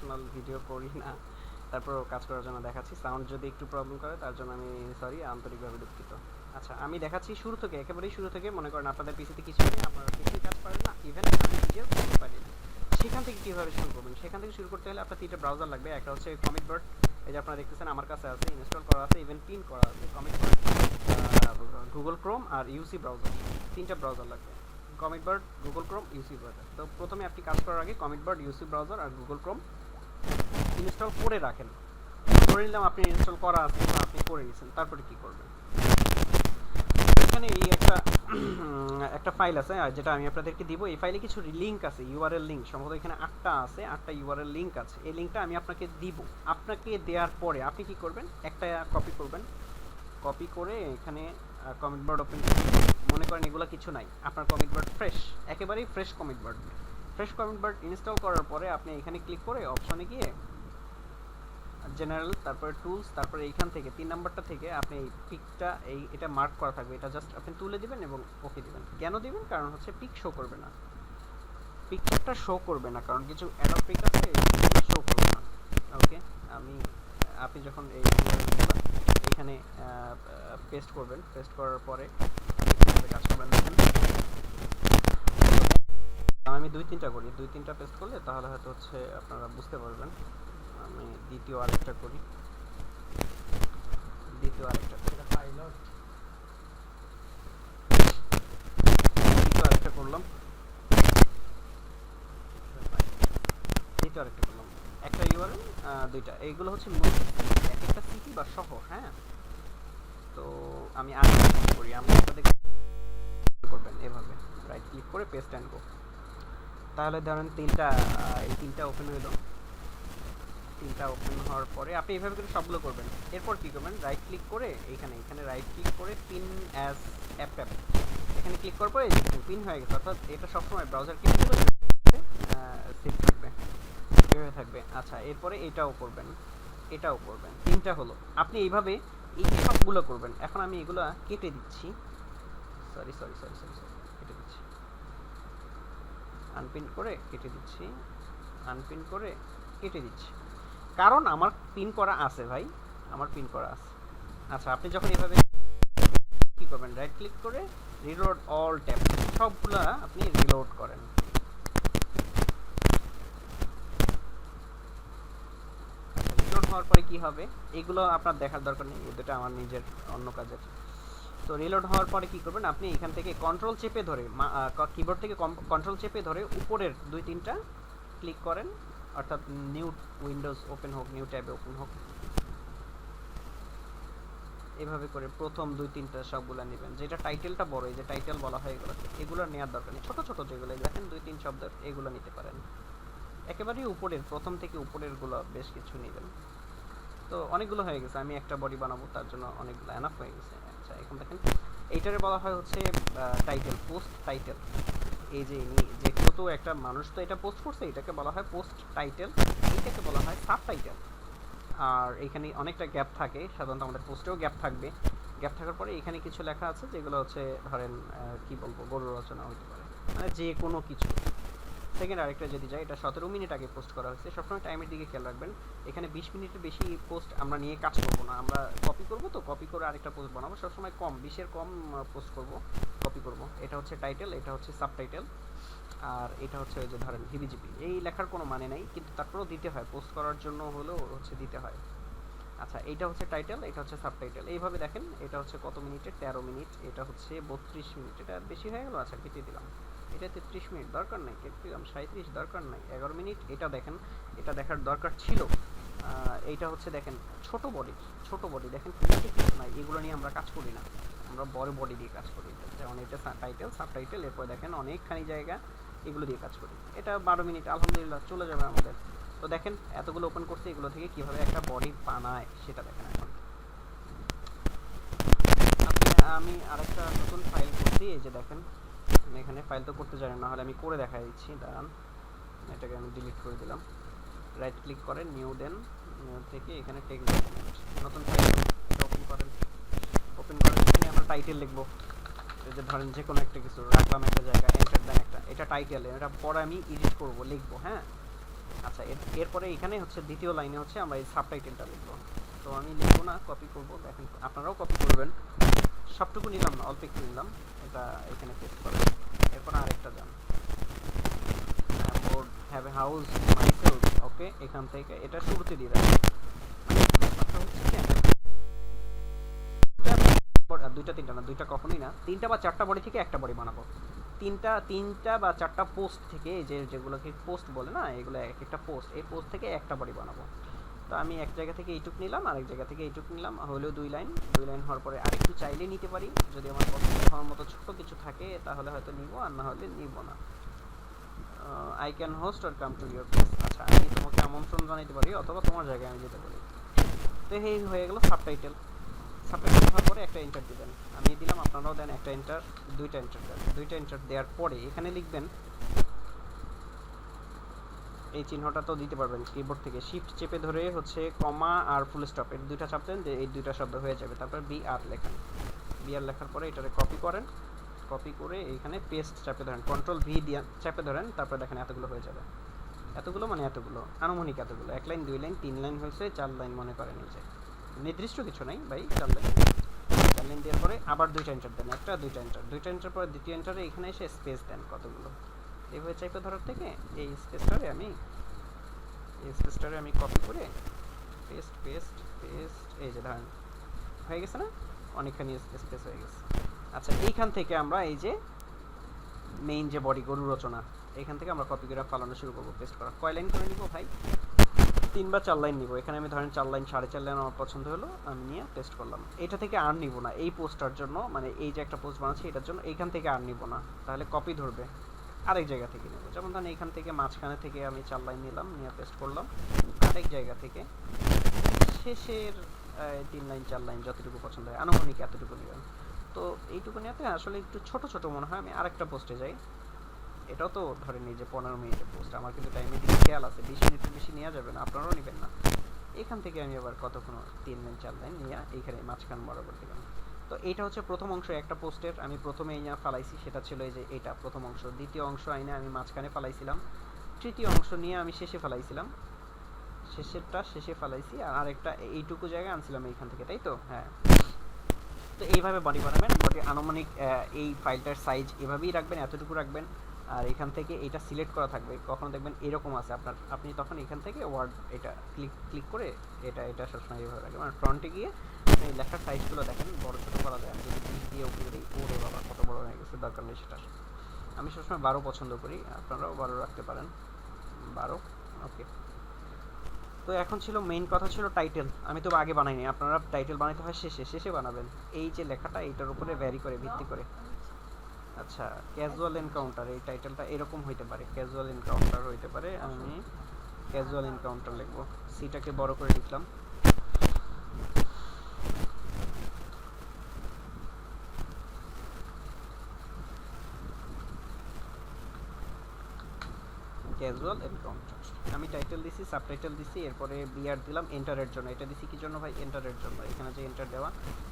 Professional video করি না। তারপরও কাজ করার জন্য দেখাচ্ছি। সাউন্ড যদি একটু প্রবলেম করে, তার জন্য আমি সরি আন্তরিকভাবে দুঃখিত। আচ্ছা আমি দেখাচ্ছি শুরু থেকে, একেবারেই শুরু থেকে। মনে করেন আপনাদের পিসিতে কিছু নেই, আপনারা কিছুই কাজ পারেন না ইভেন আমি নিজেও করতে পারি না। সেখান থেকে কীভাবে শুরু করবেন? সেখান থেকে শুরু করতে হলে আপনার তিনটা ব্রাউজার লাগবে। একটা হচ্ছে কমিক বার্ড এই যে আপনারা দেখতেছেন, আমার কাছে আছে ইনস্টল করা আছে ইভেন পিন করা আছে। কমিক বার্ড গুগল ক্রোম আর ইউসি ব্রাউজার তিনটা ব্রাউজার লাগবে। CometBird Google Chrome UC browser তো প্রথমে আপনি কাজ করার আগে কমিক বার্ড ইউসি ব্রাউজার আর গুগল ক্রোম ইনস্টল করে রাখেন। ধরে নিলাম আপনি ইনস্টল করা আছে আপনি করে নিয়েছেন তারপরে কি করবেন? এখানে এই একটা একটা ফাইল আছে যেটা আমি আপনাদেরকে দিব, এই ফাইলে কিছু লিঙ্ক আছে ইউআরএল লিঙ্ক সম্ভবত এখানে আটটা আছে, আটটা ইউআরএল লিঙ্ক আছে। এই লিঙ্কটা আমি আপনাকে দিব। আপনাকে দেওয়ার পরে আপনি কি করবেন? একটা কপি করবেন। কপি করে এখানে কমিট বোর্ড ওপেন মনে করেন এগুলো কিছু নাই। আপনার কমিট বোর্ড ফ্রেশ একেবারেই fresh CometBird fresh CometBird install করার পরে আপনি এখানে ক্লিক করে অপশনে গিয়ে জেনারেল তারপরে টুলস তারপরে এইখান থেকে, তিন নাম্বারটা থেকে আপনি এই পিকটা এই এটা মার্ক করা থাকবে। এটা জাস্ট আপনি তুলে দিবেন এবং ওকে দিবেন। কেন দিবেন? কারণ হচ্ছে পিক শো করবে না। পিকচারটা শো করবে না, কারণ কিছু অ্যাডপ পিক আছে শো করবে না। ওকে আমি, আপনি যখন এই এখানে পেস্ট করবেন পেস্ট করার পরে কাজ করবেন। দেখেন আমি দুই তিনটা করি। দুই তিনটা পেস্ট করলে তাহলে হয়তো হচ্ছে আপনারা বুঝতে পারবেন। আমি দ্বিতীয় আরেকটা করি। দ্বিতীয় আরেকটা দ্বিতীয় আরেকটা করলাম। দ্বিতীয় আরেকটা করলাম। একটা ইউআরএল দুইটা। এইগুলো হচ্ছে এক একটা সিটি বা শহর হ্যাঁ? তো আমি আরেকটা করি। আমি করবেন এভাবে। রাইট ক্লিক করে পেস্ট অ্যান্ড গো তাহলে ধরেন তিনটা এই তিনটা ওপেন হইল তিনটা ওপেন হওয়ার পরে আপনি এইভাবে করে সবগুলো করবেন। এরপর কী করবেন? রাইট ক্লিক করে এখানে এখানে রাইট ক্লিক করে পিন অ্যাজ অ্যাপ অ্যাপ এখানে ক্লিক করার পরে পিন হয়ে গেছে। অর্থাৎ এটা সবসময় ব্রাউজার কি সেভ থাকবে। এভাবে থাকবে। আচ্ছা এরপরে এটাও করবেন। এটাও করবেন। তিনটা হলো। আপনি এইভাবে এই সবগুলো করবেন। এখন আমি এগুলো কেটে দিচ্ছি। Sorry sorry sorry sorry sorry unpin করে কেটে দিচ্ছি। আনপিন করে কেটে দিচ্ছি। কারণ আমার পিন করা আছে ভাই, আমার পিন করা আছে। আচ্ছা আপনি যখন এভাবে কি করবেন? রাইট ক্লিক করে রিলোড অল ট্যাপ সবগুলা আপনি রিলোড করেন। হওয়ার পরে কি হবে? এগুলো আপনার দেখার দরকার নেই এই দুটো আমার নিজের, অন্য কাজের। তো রিলোড হওয়ার পরে কি করবেন? আপনি এখান থেকে কন্ট্রোল চেপে ধরে কিবোর্ড থেকে কন্ট্রোল চেপে ধরে উপরের দুই তিনটা ক্লিক করেন। অর্থাৎ নিউ উইন্ডোজ ওপেন হোক নিউ ট্যাবে ওপেন হোক। এভাবে করে প্রথম দুই তিনটা সবগুলা নেবেন। যেটা টাইটেলটা বড়, এই যে টাইটেল বলা হয় এগুলো এগুলো নেওয়ার দরকার নেই। ছোটো ছোটো যেগুলো দেখেন, দুই তিন শব্দ, এগুলো নিতে পারেন। একেবারেই উপরের, প্রথম থেকে উপরেরগুলো বেশ কিছু নেবেন। তো অনেকগুলো হয়ে গেছে, আমি একটা বডি বানাবো, তার জন্য অনেকগুলো এনাফ হয়ে গেছে। এখন দেখেন। এইটারে বলা হয় হচ্ছে টাইটেল পোস্ট টাইটেল এই যে যে কত একটা মানুষ তো এটা পোস্ট করছে, এটাকে বলা হয় পোস্ট টাইটেল এটাকে বলা হয় সাব টাইটেল আর এখানে অনেকটা গ্যাপ থাকে, সাধারণত আমাদের পোস্টেও গ্যাপ থাকবে। গ্যাপ থাকার পরে এখানে কিছু লেখা আছে, যেগুলো হচ্ছে, ধরেন কি বলব গরু রচনা হতে পারে। মানে যে কোনো কিছু। সেকেন্ড আরেকটা যদি যায় এটা সতেরো মিনিট আগে পোস্ট করা হয়েছে। সবসময় টাইমের দিকে খেয়াল রাখবেন। এখানে বিশ মিনিটের বেশি পোস্ট আমরা নিয়ে কাজ করব না। আমরা কপি করব তো? কপি করে আরেকটা পোস্ট বানাবো। সবসময় কম, বিশের কম পোস্ট করব কপি করব। এটা হচ্ছে টাইটেল এটা হচ্ছে সাবটাইটেল আর এটা হচ্ছে ওই যে ধরেন হিবিজিপি এই লেখার কোনো মানে নাই, কিন্তু তারপরেও দিতে হয়। পোস্ট করার জন্য হলেও হচ্ছে দিতে হয়। আচ্ছা এটা হচ্ছে টাইটেল এটা হচ্ছে সাবটাইটেল এইভাবে দেখেন, এটা হচ্ছে কত মিনিটে? তেরো মিনিট, এটা হচ্ছে বত্রিশ মিনিট। এটা বেশি হয়ে গেল? আচ্ছা কেটে দিলাম। এটা তেত্রিশ মিনিট দরকার নেই সাঁত্রিশ দরকার নাই, এগারো মিনিট, এটা দেখেন, এটা দেখার দরকার ছিল। এইটা হচ্ছে দেখেন, ছোট বডি ছোট বডি দেখেন নাই, এগুলো নিয়ে আমরা কাজ করি না। আমরা বড় বডি দিয়ে কাজ করি। যেমন এটা টাইটেল সাব টাইটেল এরপর দেখেন অনেকখানি জায়গা, এগুলো দিয়ে কাজ করি। এটা বারো মিনিট, আলহামদুলিল্লাহ, চলে যাবে আমাদের। তো দেখেন, এতগুলো ওপেন করছে, এগুলো থেকে কীভাবে একটা বডি বানায়, সেটা দেখেন এখন। আমি আরেকটা নতুন ফাইল করছি, এই যে দেখেন এখানে ফাইল তো করতে জানি না হলে আমি করে দেখা দিচ্ছি, দাঁড়ান। এটাকে আমি ডিলিট করে দিলাম। রাইট ক্লিক করেন নিউ দেন নিউ থেকে এখানে ডকুমেন্ট নতুন ওপেন করেন। ওপেন করেন এখানে আমরা টাইটেল লিখব। এই যে ধরেন যে কোনো একটা কিছু, রাখলাম একটা জায়গায় এন্টার দেন একটা। এটা টাইটেল এটা পরে আমি এডিট করব, লিখব হ্যাঁ? আচ্ছা এর, এরপরে এখানে হচ্ছে দ্বিতীয় লাইনে হচ্ছে আমরা এই সাবটাইটেলটা লিখব। তো আমি লিখব না কপি করব, দেখেন, আপনারাও কপি করবেন। সবটুকু নিলাম না অল্প একটু নিলাম। এটা এখানে পেস্ট করবেন এরপর আরেকটা যান। Board have a house myself okay এখান থেকে এটা শুরুতে দিয়ে দেবেন মানে দুইটা তিনটা না, দুইটা কখনোই না, তিনটা বা চারটা বডি থেকে একটা বডি বানাবো। তিনটা তিনটা বা চারটা পোস্ট থেকে যে যেগুলোকে পোস্ট বলে না, এগুলো এক একটা পোস্ট এই পোস্ট থেকে একটা বডি বানাবো। তো আমি এক জায়গা থেকে এইটুক নিলাম, আরেক জায়গা থেকে এইটুক নিলাম। হলেও দুই লাইন দুই লাইন হওয়ার পরে আরেকটু চাইলে নিতে পারি। যদি আমার পছন্দ হওয়ার মতো ছোট কিছু থাকে, তাহলে হয়তো নিব, আর না হলে নিব না। I can host or come to your place আচ্ছা আমি তোমাকে আমন্ত্রণ জানাইতে পারি, অথবা তোমার জায়গায় আমি যেতে পারি। তো এই হয়ে গেল সাবটাইটেল সাবটাইটেল হওয়ার পরে একটা এন্টার দিবেন। আমি দিলাম, আপনারাও দেন একটা এন্টার দুইটা এন্টার দেন। দুইটা এন্টার দেওয়ার পরে এখানে লিখবেন এই চিহ্নটা তো দিতে পারবেন কিবোর্ড থেকে। শিফট চেপে ধরে হচ্ছে কমা আর ফুল স্টপ এর দুইটা চাপতেন যে এই দুইটা শব্দ হয়ে যাবে। তারপর বি আর লেখেন। বি আর লেখার পরে এটারে কপি করেন। কপি করে এইখানে পেস্ট চাপে ধরেন। কন্ট্রোল ভি দিয়ে চাপে ধরেন, তারপরে দেখেন এতগুলো হয়ে যাবে। এতগুলো মানে এতগুলো, আনুমানিক এতগুলো। এক লাইন, দুই লাইন, তিন লাইন হয়েছে, চার লাইন মনে করেন এই যে। নির্দিষ্ট কিছু নাই ভাই, চার লাইন। চার লাইন দেওয়ার পরে আবার দুইটা এন্টার দেন, একটা, দুইটা এন্টার দুইটা এন্টার পরে দ্বিতীয় এন্টারে এখানে এসে স্পেস দেন কতগুলো। এইভাবে চাইপে ধরার থেকে এই স্পেসটারে আমি, এই স্পেসটারে আমি কপি করে পেস্ট পেস্ট পেস্ট এই যে ধরেন, হয়ে গেছে না? অনেকখানি স্পেস হয়ে গেছে। আচ্ছা এইখান থেকে আমরা এই যে মেইন যে বডি গরু রচনা এখান থেকে আমরা কপি করে ফালানো শুরু করব পেস্ট করা। কয় লাইন করে নিব ভাই? তিন বা চার লাইন নিব। এখানে আমি ধরেন চার লাইন সাড়ে চার লাইন আমার পছন্দ হলো, আমি নিয়ে পেস্ট করলাম। এটা থেকে আর নিব না। এই পোস্টার জন্য মানে এই যে একটা পোস্ট বানাচ্ছি, এটার জন্য এইখান থেকে আর নিব না। তাহলে কপি ধরবে। আরেক জায়গা থেকে নেব। যেমন ধরেন এখান থেকে মাঝখানে থেকে আমি চার লাইন নিলাম, নিয়ে পেস্ট করলাম। আরেক জায়গা থেকে শেষের তিন লাইন, চার লাইন যতটুকু পছন্দ হয়। আনুমানিক এতটুকু নেবেন। তো এইটুকু নিতে আসলে একটু ছোট ছোট মনে হয়। আমি আরেকটা পোস্টে যাই। এটাও তো ধরেন এই যে পনেরো মিনিটের পোস্ট। আমার কিন্তু টাইমে দিকে খেয়াল আছে। বিশ মিনিটের বেশি নেওয়া যাবে না। আপনারাও নেবেন না। এখান থেকে আমি আবার কতক্ষণ? তিন লাইন, চার লাইন নিয়ে এইখানে মাঝখান বরাবর দিলাম। তো এটা হচ্ছে প্রথম অংশ একটা পোস্টের। আমি প্রথমে এই ফালাইছি, সেটা ছিল এই যে এটা প্রথম অংশ। দ্বিতীয় অংশ আইনে আমি মাঝখানে ফালাইছিলাম। তৃতীয় অংশ নিয়ে আমি শেষে ফালাইছিলাম। শেষেরটা শেষে ফালাইছি। আর আরেকটা এইটুকু জায়গায় আনছিলাম এইখান থেকে, তাই তো? হ্যাঁ। তো এইভাবে বডি বানাবেন। বডি আনুমানিক এই ফাইলটার সাইজ এভাবেই রাখবেন, এতটুকু রাখবেন। আর এখান থেকে এটা সিলেক্ট করা থাকবে। কখনো দেখবেন এরকম আছে। আপনার, আপনি তখন এখান থেকে ওয়ার্ড এটা ক্লিক ক্লিক করে এটা এটা সবসময় এইভাবে রাখবেন। মানে ফ্রন্টে গিয়ে এই লেখার সাইজগুলো দেখেন, বড় ছোটো করা যায়। আমি যদি দিয়ে উপরে দিই ওরে বাবা, কত বড় হয়ে গেছে, দরকার নেই সেটা। আমি সবসময় বারো পছন্দ করি। আপনারাও বারো রাখতে পারেন। বারো ওকে তো এখন ছিল মেইন কথা ছিল টাইটেল আমি তো আগে বানাইনি। আপনারা টাইটেল বানাইতে হয় শেষে। শেষে বানাবেন। এই যে লেখাটা, এইটার উপরে ভ্যারি করে, ভিত্তি করে। আচ্ছা ক্যাজুয়াল এনকাউন্টার এই টাইটেলটা এরকম হইতে পারে ক্যাজুয়াল এনকাউন্টার হইতে পারে, আমি ক্যাজুয়াল এনকাউন্টার লিখব। সিটাকে বড় করে লিখলাম। ক্যাজুয়াল এনকাউন্টার আমি টাইটেল দিছি সাবটাইটেল দিছি, এরপরে বিআর দিলাম এন্টারের জন্য। এটা দিছি কি জন্য ভাই? এন্টারের জন্য। এখানে যে এন্টার দেওয়া,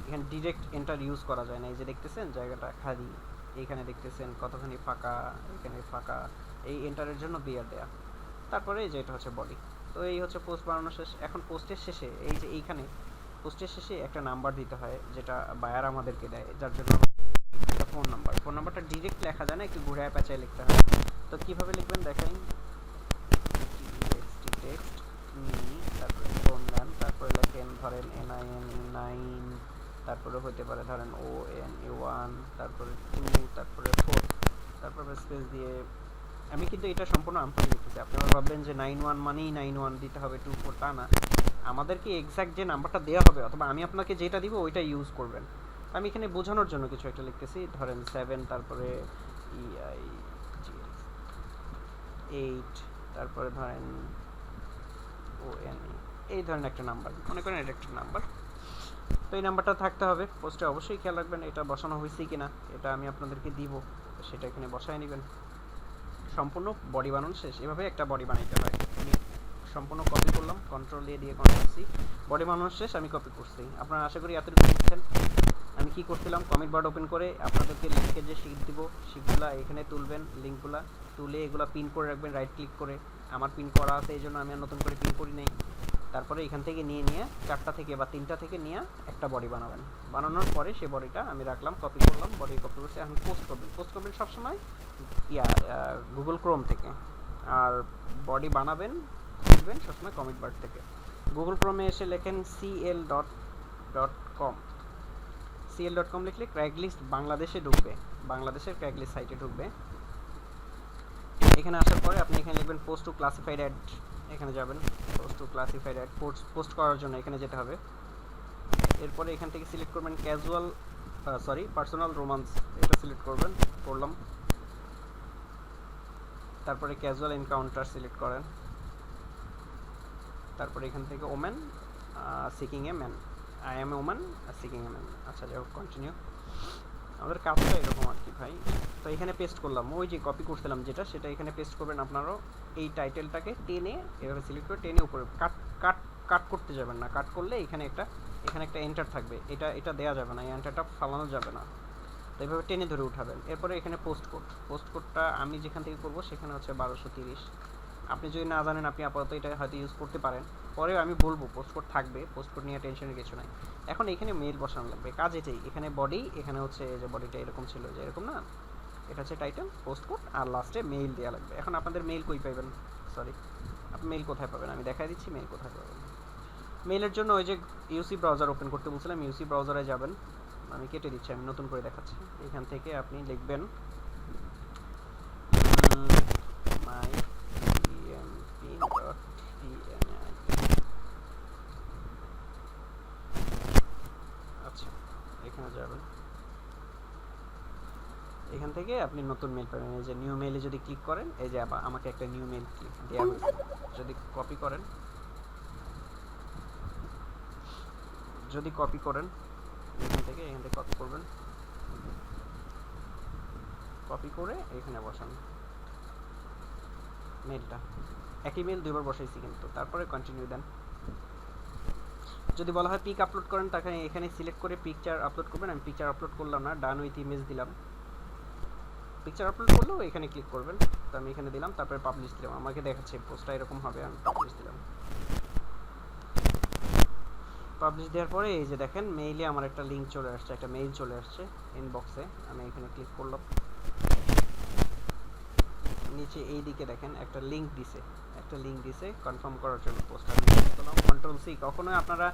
এখানে ডিরেক্ট এন্টার ইউজ করা যায় না। এই যে দেখতেছেন, জায়গাটা খালি। এইখানে দেখতেছেন কতখানি ফাঁকা, এখানে ফাঁকা। এই এন্টারের জন্য বিয়ার দেয়া। তারপরে এই যে এটা হচ্ছে বডি তো এই হচ্ছে পোস্ট বানানো শেষ। এখন পোস্টের শেষে, এই যে এইখানে পোস্টের শেষে একটা নাম্বার দিতে হয়, যেটা বায়ার আমাদেরকে দেয়। যার জন্য একটা ফোন নাম্বার ফোন নাম্বারটা ডিরেক্ট লেখা যায় না, একটু ঘুরে পেঁচায় লিখতে হয়। তো কীভাবে লিখবেন টেক্সট তারপরে ফোন দেন তারপরে লেখেন ধরেন এন আই এন নাইন তারপরে হতে পারে ধরেন ও এন এ ওয়ান তারপরে টু তারপরে ফোর তারপরে স্পেস দিয়ে আমি কিন্তু এটা সম্পূর্ণ আমফানি লিখতেছি আপনারা ভাববেন যে নাইন ওয়ান মানেই নাইন ওয়ান দিতে হবে টু ফোর তা না। আমাদেরকে এক্স্যাক্ট যে নাম্বারটা দেওয়া হবে, অথবা আমি আপনাকে যেটা দিব ওইটা ইউজ করবেন। আমি এখানে বোঝানোর জন্য কিছু একটা লিখতেছি। ধরেন সেভেন তারপরে ইআই এইট তারপরে ধরেন ও এন এই ধরনের একটা নাম্বার মনে করেন এটা একটা নাম্বার তো এই নাম্বারটা থাকতে হবে। পোস্টে অবশ্যই খেয়াল রাখবেন, এটা বসানো হয়েছে কি না এটা আমি আপনাদেরকে দিব, সেটা এখানে বসায় নেবেন। সম্পূর্ণ বডি বানানো শেষ। এভাবে একটা বডি বানাইতে হয়। আমি সম্পূর্ণ কপি করলাম কন্ট্রোল দিয়ে দিয়ে কন্ট্রোল সি বডি বানানো শেষ, আমি কপি করছি। আপনারা আশা করি এতটুকু বুঝছেন। আমি কি করছিলাম? কমিট বার ওপেন করে আপনাদেরকে লিঙ্কের যে শিট দিব শিটগুলো এখানে তুলবেন লিঙ্কগুলো তুলে এগুলো পিন করে রাখবেন রাইট ক্লিক করে। আমার পিন করা আছে, এই জন্য আমি আর নতুন করে পিন করি নাই। তারপরে এখান থেকে নিয়ে নিয়ে চারটা থেকে বা তিনটা থেকে নিয়ে একটা বডি বানাবেন। বানানোর পরে সে বডিটা আমি রাখলাম কপি করলাম বডি কপি করছি। এখন পোস্ট করবেন। পোস্ট করবেন সবসময়, ইয়া গুগল ক্রোম থেকে। আর বডি বানাবেন খুলবেন সবসময় কমিট বার্ড থেকে। গুগল ক্রোমে এসে লেখেন CL dot dot com CL dot com লিখলে ক্র্যাগলিস্ট বাংলাদেশে ঢুকবে। বাংলাদেশের ক্র্যাগলিস্ট সাইটে ঢুকবে। এখানে আসার পরে আপনি এখানে লিখবেন পোস্ট টু ক্লাসিফাইড অ্যাড এখানে যাবেন post classified ad post post করার জন্য এখানে যেতে হবে। এরপরে এখান থেকে সিলেক্ট করবেন ক্যাজুয়াল সরি পার্সোনাল রোমান্স এটা সিলেক্ট করবেন, করলাম। তারপরে ক্যাজুয়াল এনকাউন্টার সিলেক্ট করেন। তারপরে এখান থেকে women seeking a man I am a woman seeking a man আচ্ছা যাই হোক কন্টিনিউ আমাদের কাজটা এরকম আর ভাই তো এখানে পেস্ট করলাম। ওই যে কপি করছিলাম যেটা, সেটা এখানে পেস্ট করবেন আপনারাও। এই টাইটেলটাকে টেনে এভাবে সিলেক্ট করে টেনে উপরে কাট কাট কাট করতে যাবেন না। কাট করলে এখানে একটা এখানে একটা এন্টার থাকবে। এটা এটা দেওয়া যাবে না। এই এন্টারটা ফালানো যাবে না। তো এইভাবে টেনে ধরে উঠাবেন। এরপরে এখানে পোস্ট কোড পোস্ট কোডটা আমি যেখান থেকে করব, সেখানে হচ্ছে বারোশো তিরিশ। আপনি যদি না জানেন, আপনি আপাতত এটা হয়তো ইউজ করতে পারেন। পরে আমি বলব পোস্ট কোড থাকবে পোস্ট কোড নিয়ে টেনশনের কিছু নাই। এখন এখানে মেল বসানো লাগবে। কাজ এটাই, এখানে বডি এখানে হচ্ছে যে বডিটা এরকম ছিল, যে এরকম না? এটা হচ্ছে টাইটেল পোস্ট কোড আর লাস্টে মেইল দেওয়া লাগবে। এখন আপনাদের মেইল কই পাবেন সরি আপনি মেইল কোথায় পাবেন? আমি দেখাই দিচ্ছি মেইল কোথায় পাবেন? মেইলের জন্য ওই যে ইউসি ব্রাউজার ওপেন করতে বলছিলাম ইউসি ব্রাউজারে যাবেন। আমি কেটে দিচ্ছি, আমি নতুন করে দেখাচ্ছি। এখান থেকে আপনি লিখবেন মাই ডট আচ্ছা এখানে যাবেন এখান থেকে আপনি নতুন মেল পাবেন। এই যে নিউ মেইলে যদি ক্লিক করেন, এই যে আমাকে একটা নিউ ক্লিক দেওয়া হয়েছে। যদি কপি করেন। যদি কপি করেন, এখান থেকে এখান থেকে কপি করবেন। কপি করে এখানে বসান মেলটা একই মেল দুইবার বসাইছি কিন্তু। তারপরে কন্টিনিউ দেন। যদি বলা হয় পিক আপলোড করেন, তাকে এখানে সিলেক্ট করে পিকচার আপলোড করবেন। আমি পিকচার আপলোড করলাম না ডান উইথ ইমেজ দিলাম। পিকচার আপলোড করলেও এখানে ক্লিক করবেন। তো আমি এখানে দিলাম, তারপরে পাবলিশ দিলাম। আমাকে দেখাচ্ছে পোস্টটা এরকম হবে, আমি পাবলিশ দিলাম। পাবলিশ দেওয়ার পরে এই যে দেখেন মেইলে আমার একটা লিঙ্ক চলে আসছে, একটা মেইল চলে আসছে ইনবক্সে আমি এখানে ক্লিক করলাম। নিচে এই দিকে দেখেন, একটা লিঙ্ক দিছে। একটা লিঙ্ক দিছে কনফার্ম করার জন্য পোস্টার করলাম। কন্ট্রোল সি কখনোই আপনারা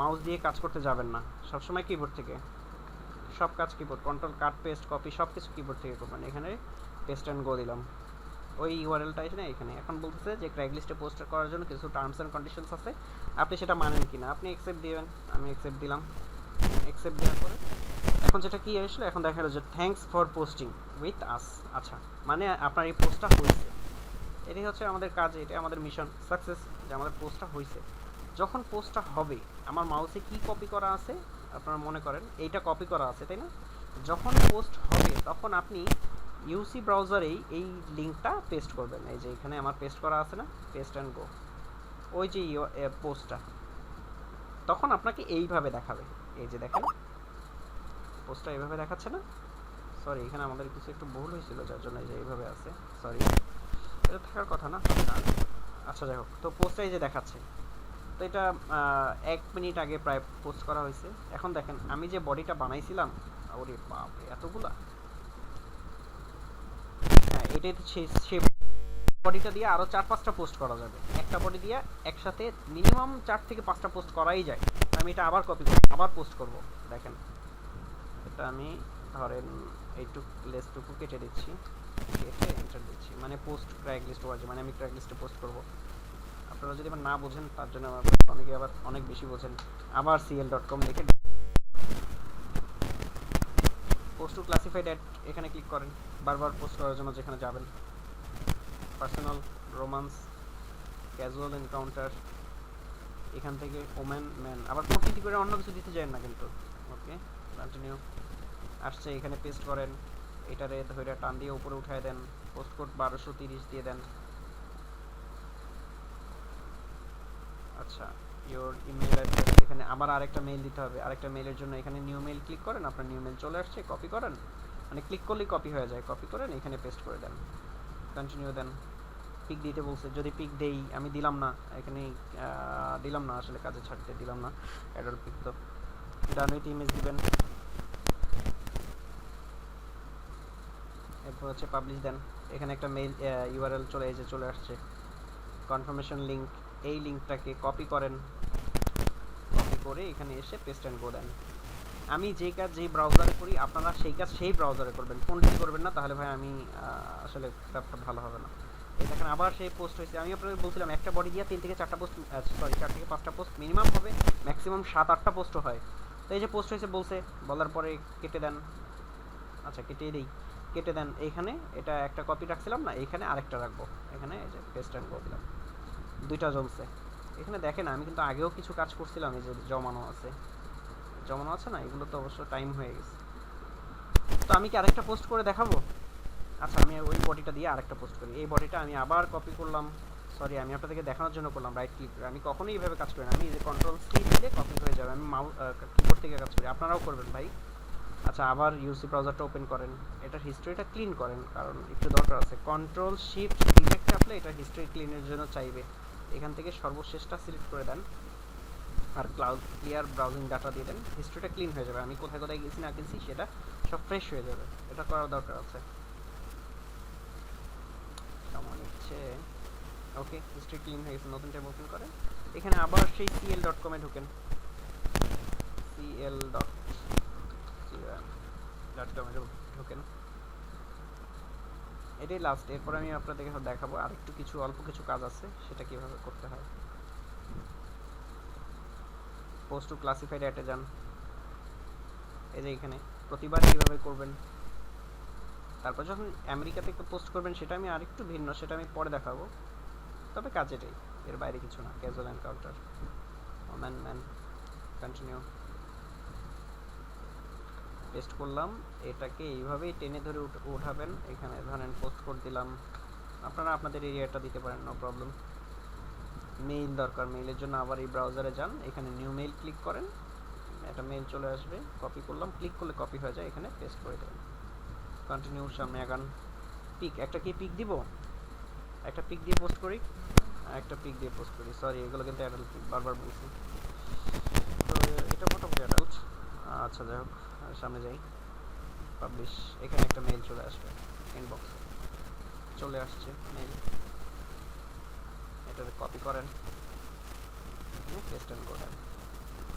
মাউস দিয়ে কাজ করতে যাবেন না। সবসময় কিবোর্ড থেকে। সব কাজ keyboard control cut paste copy সব কিছু কিবোর্ড থেকে করবেন এখানে পেস্ট অ্যান্ড গো দিলাম। ওই ইউআরএলটা আছে না এখানে। এখন বলতেছে যে ক্র্যাক লিস্টে পোস্ট করার জন্য কিছু টার্মস অ্যান্ড কন্ডিশনস আছে। আপনি সেটা মানেন কি না আপনি অ্যাকসেপ্ট দিবেন, আমি অ্যাকসেপ্ট দিলাম। অ্যাকসেপ্ট দেওয়ার পরে এখন যেটা কি আসলো? এখন দেখা গেল যে thanks for posting with us আচ্ছা মানে আপনার এই পোস্টটা হয়েছে। এটাই হচ্ছে আমাদের কাজ এটা আমাদের মিশন সাকসেস যে আমাদের পোস্টটা হয়েছে। যখন পোস্টটা হবে, আমার মাউসে কি কপি করা আছে? আপনারা মনে করেন, এইটা কপি করা আছে, তাই না? যখন পোস্ট হবে, তখন আপনি ইউসি ব্রাউজারেই এই লিঙ্কটা পেস্ট করবেন। এই যে এখানে আমার পেস্ট করা আছে না পেস্ট অ্যান্ড গো ওই যে পোস্টটা তখন আপনাকে এইভাবে দেখাবে। এই যে দেখেন পোস্টটা এইভাবে দেখাচ্ছে না। সরি এখানে আমাদের কিছু একটু ভুল হয়েছিল, যার জন্য এই যে এইভাবে আছে। সরি এটা থাকার কথা না আচ্ছা যাই হোক। তো পোস্টটা এই যে দেখাচ্ছে। তো এটা এক মিনিট আগে প্রায় পোস্ট করা হয়েছে। এখন দেখেন, আমি যে বডিটা বানাইছিলাম, ওরে বাপরে, এতগুলা। হ্যাঁ এটাই তো সে বডিটা দিয়ে আরও চার, পাঁচটা পোস্ট করা যাবে। একটা বডি দিয়ে একসাথে মিনিমাম চার থেকে পাঁচটা পোস্ট করাই যায়। আমি এটা আবার কপি করব, আবার পোস্ট করব। দেখেন, এটা আমি ধরেন এইটুক লেসটুকু কেটে দিচ্ছি, কেটে এন্টার দিচ্ছি। মানে পোস্ট ক্র্যাক লিস্ট মানে আমি ক্র্যাক লিস্টে পোস্ট করব। আপনারা যদি আবার না বোঝেন, তার জন্য আমার অনেকে আবার অনেক বেশি বোঝেন। আবার সিএল ডট কম লিখে পোস্ট টু ক্লাসিফাইড অ্যাড এখানে ক্লিক করেন। বারবার পোস্ট করার জন্য যেখানে যাবেন। পার্সোনাল রোমান্স ক্যাজুয়াল এনকাউন্টার এখান থেকে ওম্যান ম্যান আবার প্রকৃতি করে অন্য কিছু দিতে যায় না কিন্তু। ওকে কন্টিনিউ আসছে, এখানে পেস্ট করেন। এটারে ধরে টান দিয়ে উপরে উঠায় দেন। পোস্ট কোড বারোশো তিরিশ দিয়ে দেন। আচ্ছা ইওর ইমেল অ্যাড্রেস এখানে আবার আরেকটা মেইল দিতে হবে। আরেকটা মেইলের জন্য এখানে নিউ মেইল ক্লিক করেন, আপনার নিউ মেইল চলে আসছে কপি করেন। মানে ক্লিক করলেই কপি হয়ে যায়। কপি করেন, এখানে পেস্ট করে দেন। কন্টিনিউ দেন। পিক দিতে বলছে, যদি পিক দেই, আমি দিলাম না। এখানে দিলাম না, আসলে কাজে ছাড়তে দিলাম না। অ্যাডাল্ট পিক তো। ডান উইথ ইমেজ দিবেন। এরপর হচ্ছে পাবলিশ দেন। এখানে একটা মেইল ইউআরএল চলে এসে, চলে আসছে। কনফার্মেশন লিংক এই লিঙ্কটাকে কপি করেন। কপি করে এখানে এসে পেস্ট অ্যান্ড গো দেন। আমি যেই কাজ যেই ব্রাউজারে করি, আপনারা সেই কাজ সেই ব্রাউজারে করবেন। ফোন দিয়ে করবেন না, তাহলে ভাই আমি আসলে ব্যাপারটা ভালো হবে না। এই দেখেন আবার সেই পোস্ট হয়েছে। আমি আপনাদের বলছিলাম, একটা বডি দিয়ে তিন থেকে চারটা পোস্ট সরি চার থেকে পাঁচটা পোস্ট মিনিমাম হবে। ম্যাক্সিমাম সাত আটটা পোস্টও হয়। তো এই যে পোস্ট হয়েছে, বলছে, বলার পরে কেটে দেন। আচ্ছা কেটে দিই। কেটে দেন। এইখানে এটা একটা কপি রাখছিলাম না, এইখানে আরেকটা রাখব। এখানে এই যে পেস্ট অ্যান্ড করে দিলাম। দুইটা জমছে এখানে দেখেন, আমি কিন্তু আগেও কিছু কাজ করছিলাম, এই যে জমানো আছে। জমানো আছে না? এগুলো তো অবশ্য টাইম হয়ে গেছে। তো আমি কি আরেকটা পোস্ট করে দেখাবো? আচ্ছা আমি ওই বডিটা দিয়ে আরেকটা পোস্ট করি। এই বডিটা আমি আবার কপি করলাম। সরি আমি আপনাদেরকে দেখানোর জন্য করলাম রাইট ক্লিক করে। আমি কখনোই এইভাবে কাজ করি না। আমি যে কন্ট্রোল সি দিলে কপি হয়ে যাবে। আমি মাউস কিবোর্ড থেকে কাজ করি। আপনারাও করবেন ভাই। আচ্ছা আবার ইউসি ব্রাউজারটা ওপেন করেন। এটার হিস্ট্রিটা ক্লিন করেন, কারণ একটু দরকার আছে। কন্ট্রোল শিফট ডিলেট চাপলে এটা হিস্ট্রি ক্লিনের জন্য চাইবে। এখান থেকে সর্বশেষটা সিলেক্ট করে দেন আর ক্লাউড ক্লিয়ার ব্রাউজিং ডাটা দিয়ে দেন। হিস্ট্রিটা ক্লিন হয়ে যাবে। আমি কোথায় কোথায় গেছি, না গেছি, সেটা সব ফ্রেশ হয়ে যাবে। এটা করার দরকার আছে। নিচ্ছে ওকে হিস্ট্রি ক্লিন হয়ে গেছে নতুন ট্যাব ওপেন করে। এখানে আবার সেই সিএল ডট কমে ঢোকেন। সিএল ডট কমে ঢোকেন এটাই লাস্ট এরপর আমি আপনাদেরকে দেখাবো। আর একটু কিছু, অল্প কিছু কাজ আছে, সেটা কীভাবে করতে হয়। পোস্ট টু ক্লাসিফাইড অ্যাটে যান। এই যে এখানে, প্রতিবার এইভাবে করবেন? তারপর যখন আমেরিকা থেকে পোস্ট করবেন, সেটা আমি আরেকটু ভিন্ন, সেটা আমি পরে দেখাবো। তবে কাজ এটাই, এর বাইরে কিছু না casual encounter man man continue paste করলাম, এটাকে এইভাবেই টেনে ধরে উঠ- উঠাবেন এখানে ধরেন পোস্ট করে দিলাম। আপনারা আপনাদের এরিয়াটা দিতে পারেন নো প্রবলেম মেইল দরকার মেইলের জন্য আবার এই ব্রাউজারে যান। এখানে নিউ মেইল ক্লিক করেন। একটা মেইল চলে আসবে কপি করলাম। ক্লিক করলে কপি হয়ে যায়, এখানে পেস্ট করে দেবেন। কন্টিনিউ সামনে আগান। পিক একটা কি পিক দিব? একটা পিক দিয়ে পোস্ট করি? একটা পিক দিয়ে পোস্ট করি। সরি এগুলো কিন্তু অ্যাডাল্ট বারবার বলছি। তো, এটা মোটামুটি অ্যাডাল্ট আচ্ছা যাই হোক। সামনে যাই। পাবলিশ এখানে একটা মেইল চলে আসবে। ইনবক্সে চলে আসছে মেইল এটাতে কপি করেন। পেস্ট অ্যান্ড করেন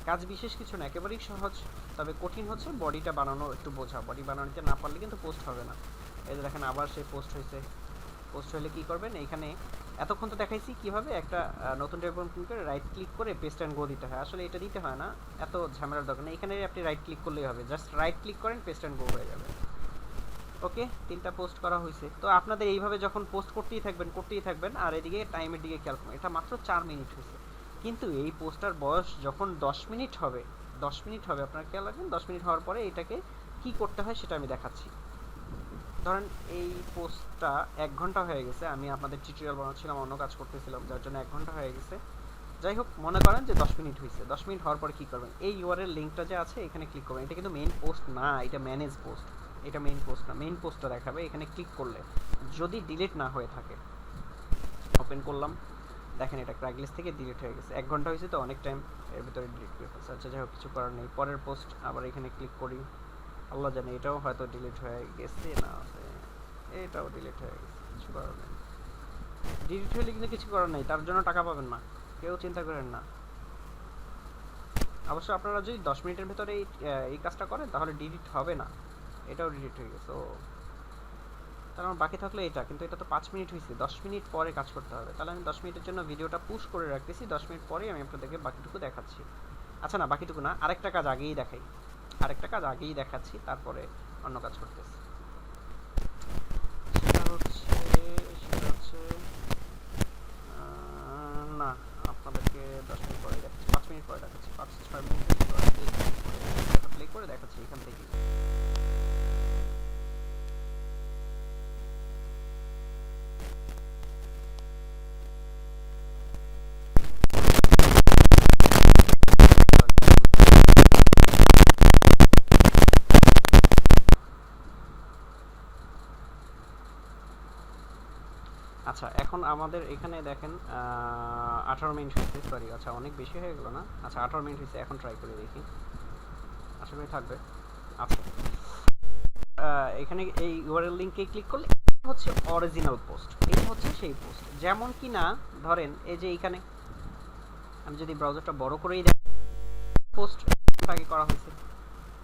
কাজ বিশেষ কিছু না, একেবারেই সহজ। তবে কঠিন হচ্ছে বডিটা বানানো একটু বোঝা। বডি বানানোতে না পারলে কিন্তু পোস্ট হবে না। এই দেখেন, আবার সেই পোস্ট হয়েছে। পোস্ট হলে কি করবেন? এখানে এতক্ষণ তো দেখাইছি কীভাবে একটা নতুন ওপেন করে রাইট ক্লিক করে পেস্ট অ্যান্ড গো দিতে হয়। আসলে এটা দিতে হয় না, এত ঝামেলার দরকার নেই। এখানে আপনি রাইট ক্লিক করলেই হবে। জাস্ট রাইট ক্লিক করেন পেস্ট অ্যান্ড গো হয়ে যাবে। ওকে তিনটা পোস্ট করা হয়েছে। তো আপনাদের এইভাবে যখন পোস্ট করতেই থাকবেন করতেই থাকবেন, আর এদিকে টাইমের দিকে খেয়াল করুন, এটা মাত্র চার মিনিট হয়েছে। কিন্তু এই পোস্টার বয়স যখন দশ মিনিট হবে, দশ মিনিট হবে, আপনার খেয়াল রাখবেন, দশ মিনিট হওয়ার পরে এটাকে কি করতে হয় সেটা আমি দেখাচ্ছি। ধরেন এই পোস্টটা এক ঘণ্টা হয়ে গেছে, আমি আপনাদের টিউটোরিয়াল বানাচ্ছিলাম, অন্য কাজ করতেছিলাম, যার জন্য এক ঘণ্টা হয়ে গেছে। যাই হোক, মনে করেন যে দশ মিনিট হয়েছে দশ মিনিট হওয়ার পরে কী করবেন? এই ইউআরএল লিঙ্কটা যে আছে, এখানে ক্লিক করবেন। এটা কিন্তু মেইন পোস্ট না, এটা ম্যানেজ পোস্ট এটা মেইন পোস্ট না। মেইন পোস্টটা দেখাবে, এখানে ক্লিক করলে। যদি ডিলিট না হয়ে থাকে ওপেন করলাম। দেখেন এটা ক্র্যাকলিস্ট থেকে ডিলিট হয়ে গেছে। এক ঘণ্টা হয়েছে তো, অনেক টাইম এর ভিতরে ডিলিট করে ফেলছে। আচ্ছা যাই হোক, কিছু করার নেই। পরের পোস্ট আবার এখানে ক্লিক করি। আল্লাহ জানে, এটাও হয়তো ডিলিট হয়ে গেছে না এটাও ডিলিট হয়ে গেছে, কিছু করার নেই। ডিলিট হলে কিন্তু কিছু করার নেই, তার জন্য টাকা পাবেন না। কেউ চিন্তা করেন না। অবশ্য আপনারা যদি দশ মিনিটের ভেতরে এই এই কাজটা করেন, তাহলে ডিলিট হবে না। এটাও ডিলিট হয়ে গেছে, ও। তার আমার বাকি থাকল এটা, কিন্তু এটা তো পাঁচ মিনিট হয়েছে দশ মিনিট পরে কাজ করতে হবে। তাহলে আমি দশ মিনিটের জন্য ভিডিওটা পুশ করে রাখতেছি, দশ মিনিট পরেই আমি আপনাদেরকে বাকিটুকু দেখাচ্ছি। আচ্ছা না, বাকিটুকু না, আরেকটা কাজ আগেই দেখাই। আরেকটা কাজ আগেই দেখাচ্ছি, তারপরে অন্য কাজ করতেছি। হচ্ছে, সেটা হচ্ছে না, আপনাদেরকে দশ মিনিট পরে দেখাচ্ছি, পাঁচ মিনিট পরে দেখাচ্ছি, পাঁচ, ছয় মিনিট। আচ্ছা এখন আমাদের এখানে দেখেন আঠারো মিনিট হয়েছে সরি আচ্ছা অনেক বেশি হয়ে গেল না? আচ্ছা আঠারো মিনিট হয়েছে, এখন ট্রাই করে দেখি। করি থাকবে। আচ্ছা। এখানে এই ইউআরএল লিঙ্কে ক্লিক করলে হচ্ছে অরিজিনাল পোস্ট এটা হচ্ছে সেই পোস্ট যেমন কি না, ধরেন, এই যে এইখানে, আমি যদি ব্রাউজারটা বড় করেই দেখি পোস্ট আগে করা হয়েছে,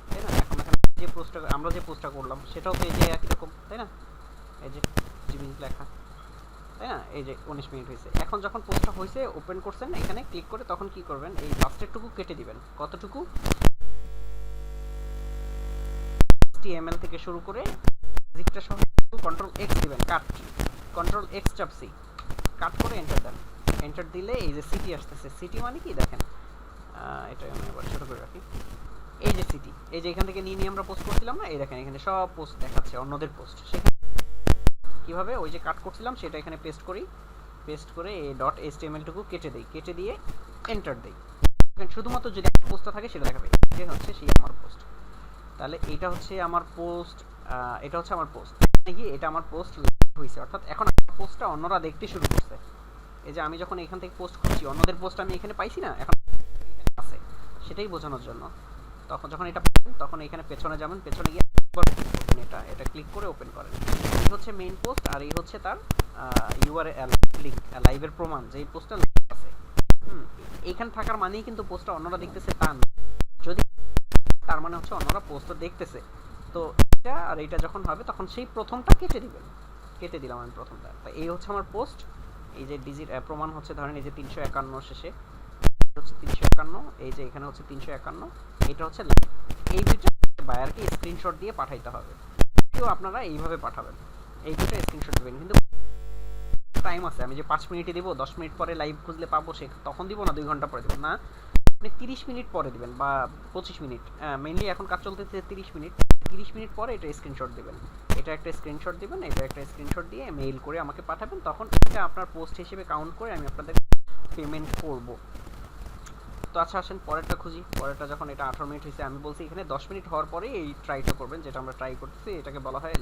তাই না? এখন এখানে যে পোস্টটা আমরা যে পোস্টটা করলাম, সেটাও এই যে একই রকম, তাই না? এই যে লেখা। তাই না এই যে উনিশ মিনিট হয়েছে এখন যখন পোস্টটা হয়েছে ওপেন করছেন, এখানে ক্লিক করে তখন কি করবেন? এই লাস্টের টুকু কেটে দিবেন। কতটুকু? HTML থেকে শুরু করে জিকটা সহ কন্ট্রোল এক্স দিবেন কাট কন্ট্রোল এক্স চাপ সি কাট করে এন্টার দেন। এন্টার দিলে এই যে সিটি আসতেছে। সিটি মানে কি? দেখেন এটা আমি আবার ছোট করে রাখি। এই যে সিটি এই যে এখান থেকে নিয়ে নিয়ে আমরা পোস্ট করছিলাম না, এই দেখেন, এখানে সব পোস্ট দেখাচ্ছে, অন্যদের পোস্ট সেখানে কীভাবে? ওই যে কাট করছিলাম, সেটা এখানে পেস্ট করি। পেস্ট করে এই ডট এইচটিএমএল টুকু কেটে দেই। কেটে দিয়ে এন্টার দেই। এখানে শুধুমাত্র যদি পোস্টটা থাকে, সেটা দেখাবে। এটা হচ্ছে সেই আমার পোস্ট তাহলে এটা হচ্ছে আমার পোস্ট এটা হচ্ছে আমার পোস্ট কি এটা আমার পোস্ট হয়েছে অর্থাৎ এখন আমার পোস্টটা অন্যরা দেখতে শুরু করছে। এই যে আমি যখন এখান থেকে পোস্ট করছি, অন্যদের পোস্ট আমি এখানে পাইছি না? এখন আছে। সেটাই বোঝানোর জন্য। তখন যখন এটা তখন এখানে পেছনে যাবেন। পেছনে গিয়ে এটা এটা ক্লিক করে ওপেন করেন। এই হচ্ছে মেইন পোস্ট আর এই হচ্ছে তার ইউআরএল লিংক লাইভের প্রমাণ যে এই পোস্টটা আছে। এইখানে থাকার মানেই কিন্তু পোস্টটা অন্যরা দেখতেছে তা। যদি তার মানে হচ্ছে অন্যরা পোস্টটা দেখতেছে। তো এটা আর এটা যখন হবে, তখন সেই প্রথমটা কেটে দিবেন। কেটে দিলাম আমি প্রথমটা। তো এই হচ্ছে আমার পোস্ট এই যে ডিজিট প্রমাণ হচ্ছে, ধরেন এই যে তিনশো একান্ন শেষে। হচ্ছে তিনশো একান্ন, এই যে এখানে হচ্ছে তিনশো একান্ন। এটা হচ্ছে। এই দুইটা বায়ারকে স্ক্রিনশট দিয়ে পাঠাইতে হবে। কেউ আপনারা এইভাবে পাঠাবেন। এই দুটো স্ক্রিনশট দেবেন। কিন্তু টাইম আছে। আমি যে পাঁচ মিনিটে দেবো, দশ মিনিট পরে লাইভ খুঁজলে পাবো, সে তখন দিব না, দুই ঘণ্টা পরে দিব। না, আপনি তিরিশ মিনিট পরে দিবেন বা পঁচিশ মিনিট। মেনলি এখন কাজ চলতেছে তিরিশ মিনিট। তিরিশ মিনিট পরে এটা স্ক্রিনশট দেবেন। এটা একটা স্ক্রিনশট দিবেন, এটা একটা স্ক্রিনশট দিয়ে মেইল করে আমাকে পাঠাবেন। তখন এটা আপনার পোস্ট হিসেবে কাউন্ট করে আমি আপনাদের পেমেন্ট করব। তো আচ্ছা আসেন, পরেরটা খুঁজি। পরেরটা যখন এটা আঠারো মিনিট হয়েছে আমি বলছি এখানে দশ মিনিট হওয়ার পরে এই ট্রাইটা করবেন, যেটা আমরা ট্রাই করতেছি, এটাকে বলা হয়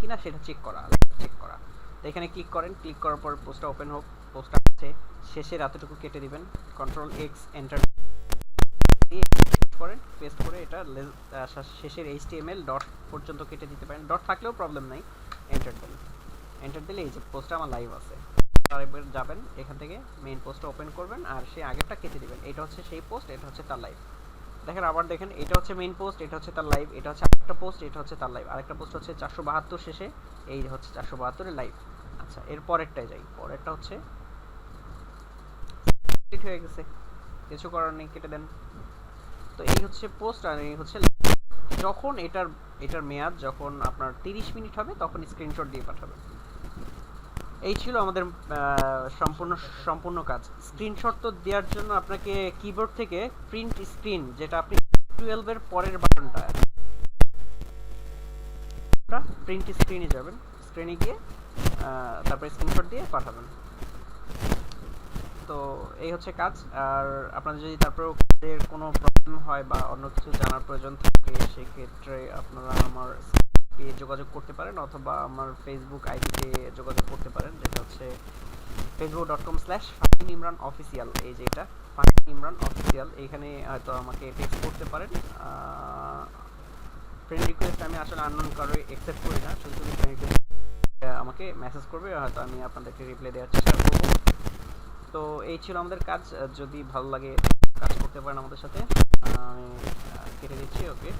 কিনা সেটা চেক করা চেক করা। তো এখানে ক্লিক করেন ক্লিক করার পর পোস্টটা ওপেন হোক পোস্টটা আছে। শেষে এতটুকু কেটে দিবেন। কন্ট্রোল এক্স এন্টার করেন পেস্ট করে এটা শেষের এইচটিএমএল ডট পর্যন্ত কেটে দিতে পারেন। ডট থাকলেও প্রবলেম নাই এন্টার দেন এন্টার দিলে এই যে পোস্টটা আমার লাইভ আছে। এবার যাবেন, এখান থেকে মেইন পোস্টটা ওপেন করবেন আর সেই আগেরটা কেটে দিবেন। এটা হচ্ছে সেই পোস্ট এটা হচ্ছে তার লাইভ দেখেন আবার দেখেন, এটা হচ্ছে মেইন পোস্ট এটা হচ্ছে তার লাইভ এটা হচ্ছে আরেকটা পোস্ট এটা হচ্ছে তার লাইভ আরেকটা পোস্ট হচ্ছে চারশো বাহাত্তর শেষে, এই হচ্ছে চারশো বাহাত্তরের লাইভ আচ্ছা এর যাই। পরেরটা হচ্ছে হয়ে গেছে। কিছু করার নেই, কেটে দেন। তো এই হচ্ছে পোস্ট আর এই হচ্ছে। যখন এটার এটার মেয়াদ যখন আপনার তিরিশ মিনিট হবে, তখন স্ক্রিনশট দিয়ে পাঠাবেন। এই ছিল আমাদের সম্পূর্ণ সম্পূর্ণ কাজ। স্ক্রিনশট তো দেওয়ার জন্য আপনাকে কিবোর্ড থেকে প্রিন্ট স্ক্রিন যেটা আপনি টুয়েলভের পরের বাটনটা প্রিন্ট স্ক্রিনে যাবেন। স্ক্রিনে গিয়ে তারপরে স্ক্রিনশট দিয়ে পাঠাবেন। তো এই হচ্ছে কাজ। আর আপনাদের যদি তারপরেও কোনো প্রবলেম হয় বা অন্য কিছু জানার প্রয়োজন থাকে, সেক্ষেত্রে আপনারা আমার যোগাযোগ করতে পারেন অথবা আমার ফেসবুক আইডিতে যোগাযোগ করতে পারেন, যেটা হচ্ছে Facebook dot com slash Fahim Imran official এই যে এটা ফাহিম ইমরান অফিসিয়াল এখানে হয়তো আমাকে টেক্সট করতে পারেন। ফ্রেন্ড রিকোয়েস্ট আমি আসলে আননোন কারও অ্যাকসেপ্ট করি না, শুধু শুধু ফ্রেন্ড রিকোয়েস্ট আমাকে মেসেজ করবে, হয়তো আমি আপনাদেরকে রিপ্লাই দেওয়ার চেষ্টা করব। তো এই ছিল আমাদের কাজ, যদি ভালো লাগে কাজ করতে পারেন আমাদের সাথে। আমি কেটে দিচ্ছি ওকে